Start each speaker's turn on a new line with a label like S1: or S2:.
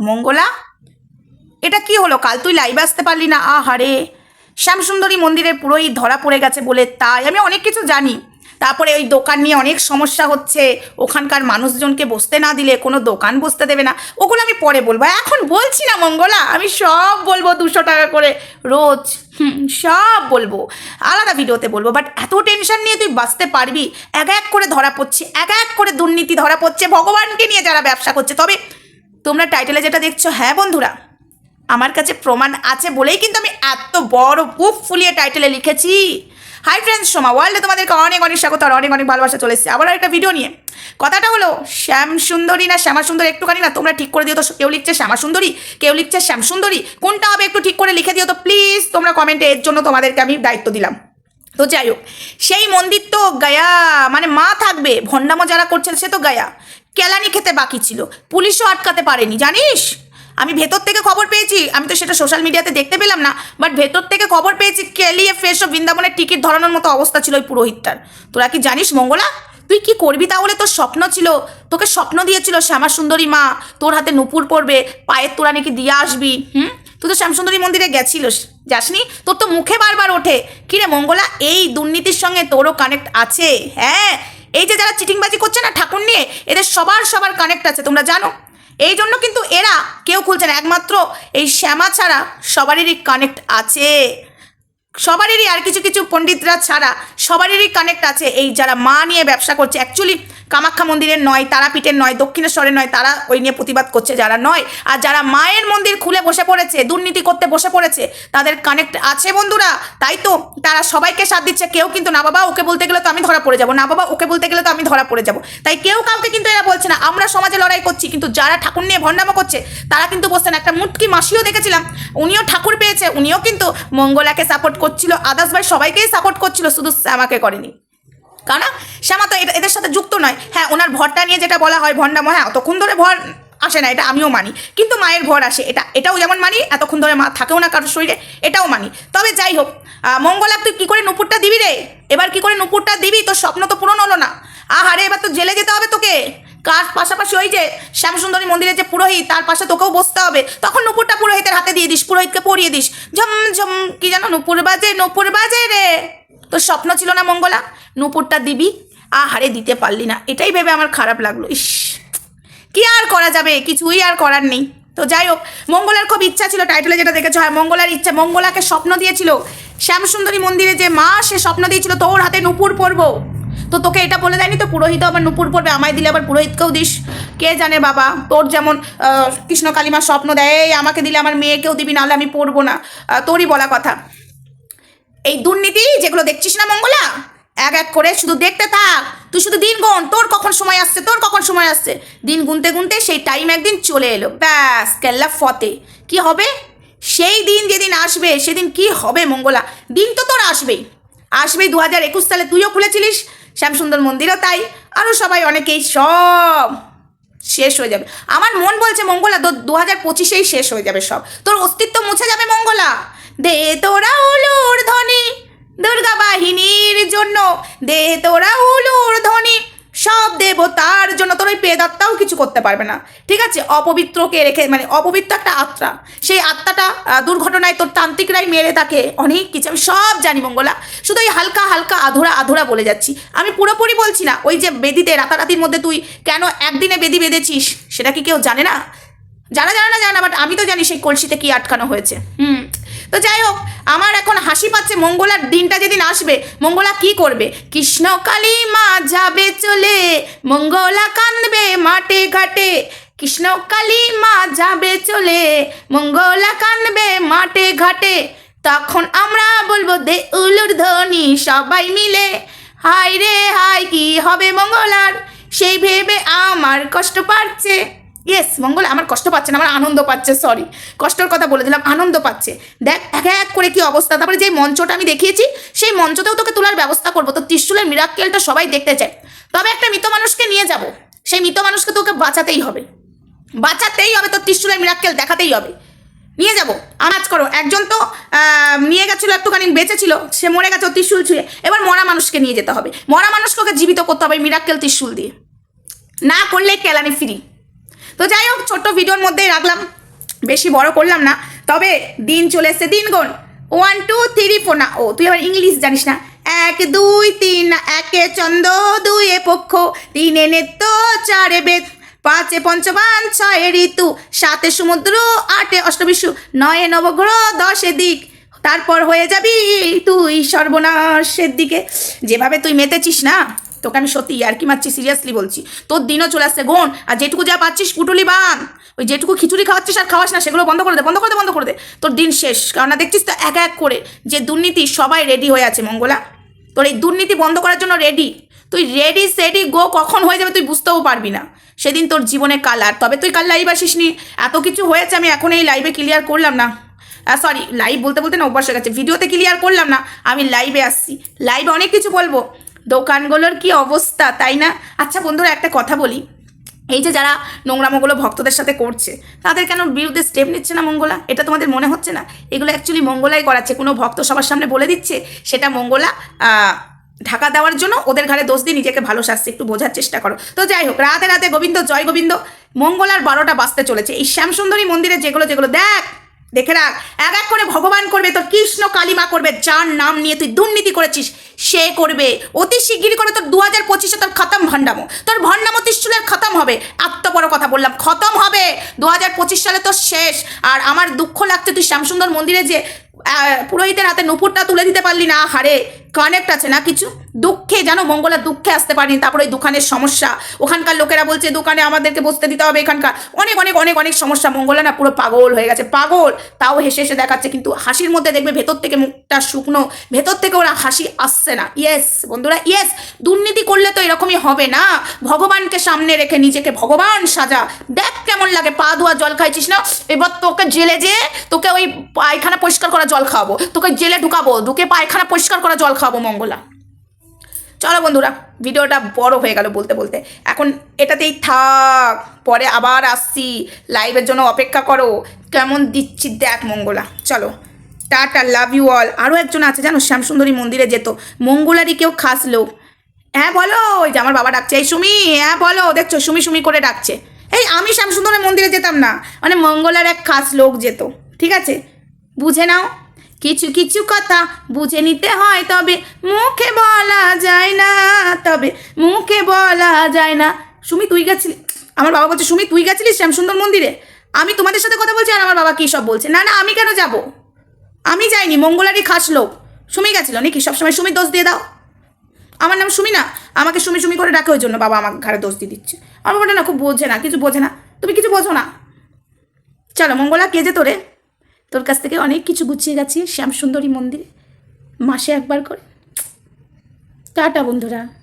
S1: মঙ্গলা? এটা কি হলো? কাল তুই লাইভ আসতে পারলি না। আহারে। শ্যামসুন্দরী মন্দিরের পুরোহিত ধরা পড়ে গেছে বলে তাই আমি অনেক কিছু জানি। তারপরে ওই দোকান নিয়ে অনেক সমস্যা হচ্ছে। ওখানকার মানুষজনকে বসতে না দিলে কোনো দোকান বসতে দেবে না। ওগুলো আমি পরে বলব। এখন বলছি না মঙ্গলা, আমি সব বলব দুশো টাকা করে। রোজ। হুম, সব বলব। আলাদা ভিডিওতে বলব। বাট এত টেনশন নিয়ে তুই বাঁচতে পারবি? এক এক করে ধরা পড়ছে। এক এক করে দুর্নীতি ধরা পড়ছে। ভগবানকে নিয়ে যারা ব্যবসা করছে। তবে তোমরা টাইটেলে যেটা দেখছ হ্যাঁ বন্ধুরা, আমার কাছে প্রমাণ আছে বলেই কিন্তু আমি এত বড় বুক ফুলিয়ে টাইটেলে লিখেছি। হাই ফ্রেন্ডস সোমা ওয়ার্ল্ডে তোমাদেরকে অনেক অনেক স্বাগত আর অনেক অনেক ভালোবাসা চলে এসেছে। আবার একটা ভিডিও নিয়ে। কথাটা হলো, শ্যাম সুন্দরী না শ্যামা সুন্দরী একটুখানি না, তোমরা ঠিক করে দিও তো, কেউ লিখছে শ্যামা সুন্দরী, কেউ লিখছে শ্যাম সুন্দরী, কোনটা হবে একটু ঠিক করে লিখে দিও তো প্লিজ তোমরা কমেন্টে এর জন্য তোমাদেরকে আমি দায়িত্ব দিলাম। তো যাই হোক, সেই মন্দির তো গায়া মানে মা থাকবে, ভণ্ডামো যারা করছে সে তো গায়া। কেলানি খেতে বাকি ছিল। পুলিশও আটকাতে পারেনি, জানিস? আমি ভেতর থেকে খবর পেয়েছি, আমি তো সেটা সোশ্যাল মিডিয়াতে দেখতে পেলাম না বাট ভেতর থেকে খবর পেয়েছি কেলিয়ে ফ্রেশ ও বৃন্দাবনের টিকিট ধরানোর মতো অবস্থা ছিল ওই পুরোহিতটার। তোরা কি জানিস মঙ্গলা? তুই কি করবি তাহলে? তোর স্বপ্ন ছিল, তোকে স্বপ্ন দিয়েছিল শ্যামা সুন্দরী মা, তোর হাতে নুপুর পড়বে পায়ের তোরা নাকি দিয়ে আসবি, হুম? তুই তো শ্যামসুন্দরী মন্দিরে গেছিলিস, যাসনি? তোর তো মুখে বারবার ওঠে। কিরে মঙ্গলা, এই দুর্নীতির সঙ্গে তোরও কানেক্ট আছে? হ্যাঁ এই যে যারা চিটিংবাজি করছে না ঠাকুর নিয়ে, এদের সবার সবার কানেক্ট আছে, তোমরা জানো? এই জন্য কিন্তু এরা কেউ খুলছে না, একমাত্র এই শ্যামা ছাড়া সবারই কানেক্ট আছে। সবারই আর কিছু কিছু পণ্ডিতরা ছাড়া সবারই কানেক্ট আছে এই যারা মা নিয়ে ব্যবসা করছে। অ্যাকচুয়ালি কামাখ্যা মন্দিরের নয়, তারাপীঠের নয়, দক্ষিণেশ্বরের নয়, তারা ওই নিয়ে প্রতিবাদ করছে যারা নয়। আর যারা মায়ের মন্দির খুলে বসে পড়েছে, দুর্নীতি করতে বসে পড়েছে, তাদের কানেক্ট আছে বন্ধুরা। তাই তো, তারা সবাইকে সাথ দিচ্ছে। কেউ কিন্তু, না বাবা, ওকে বলতে গেলে তো আমি ধরা পড়ে যাব। না বাবা, ওকে বলতে গেলে তো আমি ধরা পড়ে যাব। তাই কেউ কাউকে কিন্তু এরা বলছে না। আমরা সমাজে লড়াই করছি, কিন্তু যারা ঠাকুর নিয়ে ভণ্ডামো করছে, তারা কিন্তু বসছে না। একটা মুটকি মাসিও দেখেছিলাম, উনিও ঠাকুর পেয়েছে, উনিও কিন্তু মঙ্গলাকে সাপোর্ট করছিল আদার্স ভাই সবাইকেই সাপোর্ট করছিল শুধু শ্যামাকে করেনি। কারণ শ্যামা তো এদের সাথে যুক্ত নয়। হ্যাঁ ওনার ভরটা নিয়ে যেটা বলা হয় ভণ্ডামো হ্যাঁ অতক্ষণ ধরে ভর আসে না এটা আমিও মানি। কিন্তু মায়ের ভর আসে এটা এটাও যেমন মানি এতক্ষণ ধরে মা থাকেও না কারোর শরীরে এটাও মানি। তবে যাই হোক আহ, মঙ্গলা তুই কী করে নুপুরটা দিবি রে? এবার কি করে নুপুরটা দিবি? তোর স্বপ্ন তো পূরণ হলো না। আহারে এবার তো জেলে যেতে হবে তোকে। কার পাশাপাশি ওই যে শ্যামসুন্দরী মন্দিরের যে পুরোহিত, তার পাশে তোকেও বসতে হবে। তখন নুপুরটা পুরোহিতের হাতে দিয়ে দিস, পুরোহিতকে পরিয়ে দিস। ঝম ঝম, কি জানো নুপুর বাজে নুপুর বাজে রে। তোর স্বপ্ন ছিল না মঙ্গলা? নুপুরটা দিবি? আহারে, দিতে পারলি না। এটাই ভেবে আমার খারাপ লাগল। ইস, কি আর করা যাবে? কিছুই আর করার নেই। তো যাই হোক, মঙ্গলার খুব ইচ্ছা ছিল টাইটেলে যেটা দেখেছ, হয়, মঙ্গলার ইচ্ছা, মঙ্গলাকে স্বপ্ন দিয়েছিল। শ্যামসুন্দরী মন্দিরে যে মা, সে স্বপ্ন দিয়েছিল, তোর হাতে নুপুর পরবো। তো তোকে এটা বলে দেয়নি তো পুরোহিত আবার নুপুর পড়বে আমায় দিলে আবার পুরোহিতকেও দিস। কে জানে বাবা তোর যেমন কৃষ্ণ কালিমা স্বপ্ন দেয় "এই, আমাকে দিলে আমার মেয়েকেও দিবি নাহলে আমি পড়ব না। তোরই বলা কথা। এই দুর্নীতি যেগুলো দেখছিস না মঙ্গলা? এক এক করে শুধু দেখতে থাক। তুই শুধু দিন গুন তোর কখন সময় আসছে তোর কখন সময় আসছে? দিন গুনতে গুনতে সেই টাইম একদিন চলে এলো। ব্যাস কেল্লা ফতে। কি হবে? সেই দিন যেদিন আসবে সেদিন কি হবে মঙ্গলা? দিন তো তোর আসবেই। আসবেই দু হাজার একুশ সালে তুইও খুলেছিলিস শ্যামসুন্দর মন্দিরও তাই। আরও সবাই অনেকেই সব শেষ হয়ে যাবে। আমার মন বলছে মঙ্গলা দু হাজার পঁচিশেই শেষ হয়ে যাবে সব। তোর অস্তিত্ব মুছে যাবে মঙ্গলা। দে তোরা উলুর ধ্বনি দুর্গা বাহিনীর জন্য। দে তোরা উলুর ধ্বনি। সব দেবতার জন্য তোর ওই পেদাত্তাও কিছু করতে পারবে না। ঠিক আছে? অপবিত্রকে রেখে মানে অপবিত্র একটা আত্মা। সেই আত্মাটা দুর্ঘটনায় তোর তান্ত্রিকরাই মেরে তাকে অনেক কিছু, আমি সব জানি মঙ্গলা। শুধু এই হালকা হালকা আধুরা আধুরা বলে যাচ্ছি। আমি পুরোপুরি বলছি না, ওই যে বেদিতে, রাতারাতির মধ্যে তুই কেন একদিনে বেদি বেঁধেছিস, সেটা কি কেউ জানে না? জানা জানা না, জানা বাট আমি তো জানি সেই কলসিতে কি আটকানো হয়েছে। হুম। তো যাই হোক, আমার এখন হাসি পাচ্ছে মঙ্গলার দিনটা যেদিন আসবে, মঙ্গলা কি করবে? কৃষ্ণ কালী মা যাবে চলে, মঙ্গলা কান্দবে মাঠে ঘাটে কৃষ্ণ কালী মা যাবে চলে, মঙ্গলা কান্দবে মাঠে ঘাটে। তখন আমরা বলব দে উলুর ধ্বনি সবাই মিলে হাই রে হাই কি হবে মঙ্গলার? সেই ভেবে আমার কষ্ট পাচ্ছে ইয়েস মঙ্গল, আমার কষ্ট পাচ্ছে না, আমার আনন্দ পাচ্ছে সরি কষ্টের কথা বলে দিলাম, আনন্দ পাচ্ছে। দেখ, এক এক করে কি অবস্থা? তারপরে যে মঞ্চটা আমি দেখিয়েছি, সেই মঞ্চতেও তোকে তোলার ব্যবস্থা করব। তো ত্রিশুলের মিরাক্কেলটা সবাই দেখতে চায়। তবে একটা মৃত মানুষকে নিয়ে যাব। সেই মৃত মানুষকে তোকে বাঁচাতেই হবে। বাঁচাতেই হবে তো ত্রিশুলের মিরাক্কেল দেখাতেই হবে। নিয়ে যাব, আনাজ করো। একজন তো নিয়ে গেছিল, একটুখানি বেঁচে ছিল সে মরে গেছে ত্রিশুল ছুঁয়ে। এবার মরা মানুষকে নিয়ে যেতে হবে। মরা মানুষকে জীবিত করতে হবে মিরাক্কেল ত্রিশুল দিয়ে। না করলে কেলানি ফ্রি তো তো যাই হোক, ছোট্ট ভিডিওর মধ্যেই রাখলাম। বেশি বড় করলাম না। তবে দিন চলে এসছে, দিন গোন ওয়ান টু থ্রি ফোর না, ও, তুই আবার ইংলিশ জানিস না। এক, দুই, তিন একে চন্দ্র দুয়ে পক্ষ, তিনে নেত্য চারে বেদ পাঁচে পঞ্চবান, ছয়ে ঋতু, সাতে সমুদ্র, আটে অষ্টবিশু নয়ে নবগ্রহ, দশে দিক। তারপর হয়ে যাবি তুই সর্বনাশের দিকে। যেভাবে তুই মেতেছিস না তোকে আমি সত্যি আর কি মারছি সিরিয়াসলি বলছি। তোর দিনও চলে আসছে গোন আর যেটুকু যা পাচ্ছিস পুটুলি বান। ওই যেটুকু খিচুড়ি খাওয়াচ্ছিস আর খাওয়াস না, সেগুলো বন্ধ করে দে, বন্ধ করে দে, বন্ধ করে দে। তোর দিন শেষ, কারণ না, দেখছিস তো, এক এক করে যে দুর্নীতি সবাই রেডি হয়ে আছে, মঙ্গলা। তোর এই দুর্নীতি বন্ধ করার জন্য রেডি তুই রেডি সেডি গো কখন হয়ে যাবে তুই বুঝতেও পারবি না। সেদিন তোর জীবনে কালার তবে তুই কাল লাইভ আসিস নি এত কিছু হয়েছে, আমি এখন এই লাইভে ক্লিয়ার করলাম না। সরি লাইভ বলতে বলতে না, অভ্যাস হয়ে গেছে। ভিডিওতে ক্লিয়ার করলাম না, আমি লাইভে আসছি। লাইভে অনেক কিছু বলব। দোকানগুলোর কি অবস্থা, তাই না? আচ্ছা বন্ধুরা, একটা কথা বলি। এই যে যারা নোংরামোগুলো ভক্তদের সাথে করছে, তাদের কেন বিরুদ্ধে স্টেপ নিচ্ছে না মঙ্গলা? এটা তোমাদের মনে হচ্ছে না? এগুলো অ্যাকচুয়ালি মঙ্গলাই করাচ্ছে। কোনো ভক্ত সবার সামনে বলে দিচ্ছে, সেটা মঙ্গলা ঢাকা দেওয়ার জন্য ওদের ঘরে দোষ দিয়ে নিজেকে ভালো শাস্তি একটু বোঝার চেষ্টা করো। তো যাই হোক, রাতে রাতে গোবিন্দ, জয় গোবিন্দ, মঙ্গলার বারোটা বাজতে চলেছে। এই শ্যামসুন্দরী মন্দিরে যেগুলো যেগুলো, দেখ! দেখে রাখ। এক এক করে ভগবান করবে, তোর কৃষ্ণ কালিমা করবে, যার নাম নিয়ে তুই দুর্নীতি করেছিস, সে করবে। অতি শিগগিরই করে তোর দু হাজার পঁচিশে তোর খতম ভণ্ডামো। তোর ভণ্ডামো ত্রিশুলের খতম হবে। এত বড় কথা বললাম, খতম হবে। দু হাজার পঁচিশ সালে তোর শেষ। আর আমার দুঃখ লাগছে, তুই শ্যামসুন্দর মন্দিরে যে পুরোহিতের হাতে নুপুরটা তুলে দিতে পারলি না হারে কানেক্ট আছে না কিছু? দুঃখে জানো মঙ্গলা দুঃখে আসতে পারিনি, তারপরে ওই দোকানের সমস্যা। ওখানকার লোকেরা বলছে, দোকানে আমাদেরকে বসতে দিতে হবে এখানকার। অনেক অনেক অনেক অনেক সমস্যা। মঙ্গলা না পুরো পাগল হয়ে গেছে। পাগল! তাও হেসে হেসে দেখাচ্ছে, কিন্তু হাসির মধ্যে দেখবে ভেতর থেকে মুখটা শুকনো। ভেতর থেকে ওরা হাসি আসছে না। ইয়েস বন্ধুরা ইয়েস দুর্নীতি করলে তো এরকমই হবে না। ভগবানকে সামনে রেখে নিজেকে ভগবান সাজা। দেখ কেমন লাগে, পা ধোয়া জল খাইছিস না? এবার তোকে জেলে যে তোকে ওই পায়খানা পরিষ্কার করা জল খাওয়াবো। তোকে জেলে ঢুকাবো, ঢুকে পায়খানা পরিষ্কার করা জল খাওয়াবো মঙ্গলা। চলো বন্ধুরা, ভিডিওটা বড় হয়ে গেল বলতে বলতে। এখন এটাতেই থাক, পরে আবার আসছি। লাইভের জন্য অপেক্ষা করো। কেমন দিচ্ছি দেখ মঙ্গলা, চলো। টাটা লাভ ইউ অল আরও একজন আছে, জানো, শ্যামসুন্দরী মন্দিরে যেত। মঙ্গলারই কেউ খাস লোক। হ্যাঁ বলো, ওই যে আমার বাবা ডাকছে। এই সুমি হ্যাঁ বলো, দেখছ, সুমি সুমি করে ডাকছে। এই, আমি শ্যামসুন্দরের মন্দিরে যেতাম না। মানে মঙ্গলার এক খাস লোক যেত। ঠিক আছে? বুঝে নাও। কিছু কিছু কথা বুঝে নিতে হয়, তবে মুখে বলা যায় না, তবে মুখে বলা যায় না। সুমি, তুই গেছিলি? আমার বাবা বলছে, সুমি, তুই গেছিলিস শ্যামসুন্দর মন্দিরে? আমি তোমাদের সাথে কথা বলছি, আর আমার বাবা কী সব বলছে? না না, আমি কেন যাব? আমি যাইনি, মঙ্গলারই খাস লোক। সুমি গেছিল নাকি? সবসময় সুমি দোষ দিয়ে দাও। আমার নাম সুমি না আমাকে সুমি সুমি করে ডাকে ওই জন্য বাবা আমাকে ঘাড়ে দোষ দিয়ে দিচ্ছে। আমার বাবাটা না, খুব বোঝে না, কিছু বোঝে না। তুমি কিছু বোঝো না। চলো, মঙ্গলা, কে যে তোরে? তোর কাছ থেকে অনেক কিছু গুছিয়ে গেছি শ্যামসুন্দরী মন্দিরে। মাসে একবার করে। টাটা বন্ধুরা।